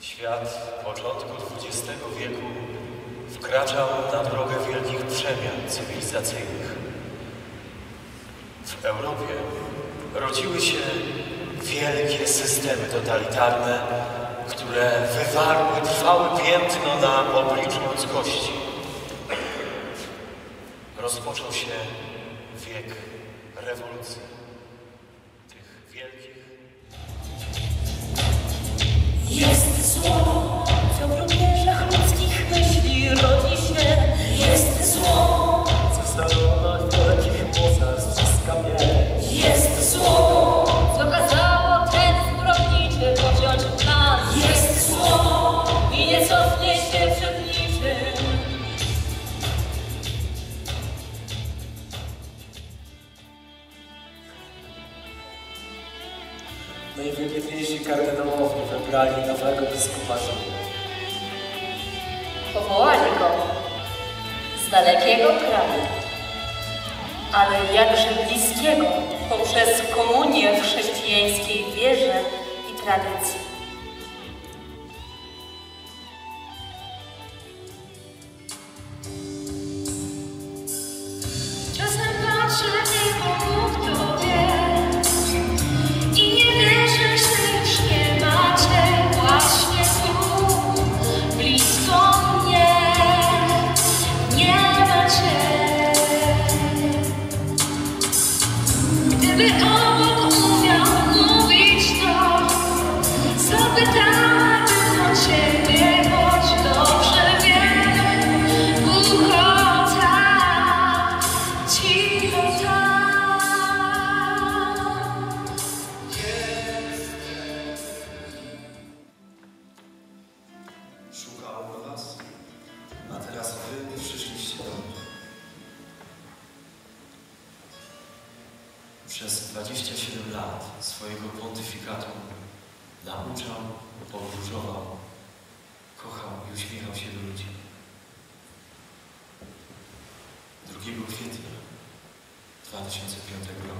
Świat początku XX wieku wkraczał na drogę wielkich przemian cywilizacyjnych. W Europie rodziły się wielkie systemy totalitarne, które wywarły trwałe piętno na obliczu ludzkości. Rozpoczął się wiek rewolucji. Najwybitniejsi kardynałowie wybrali nowego biskupa Rzymu. Powołali go z dalekiego kraju, ale jakże bliskiego poprzez komunię w chrześcijańskiej wierze i tradycji. Przez 27 lat swojego pontyfikatu nauczał, podróżował, kochał i uśmiechał się do ludzi. 2 kwietnia 2005 roku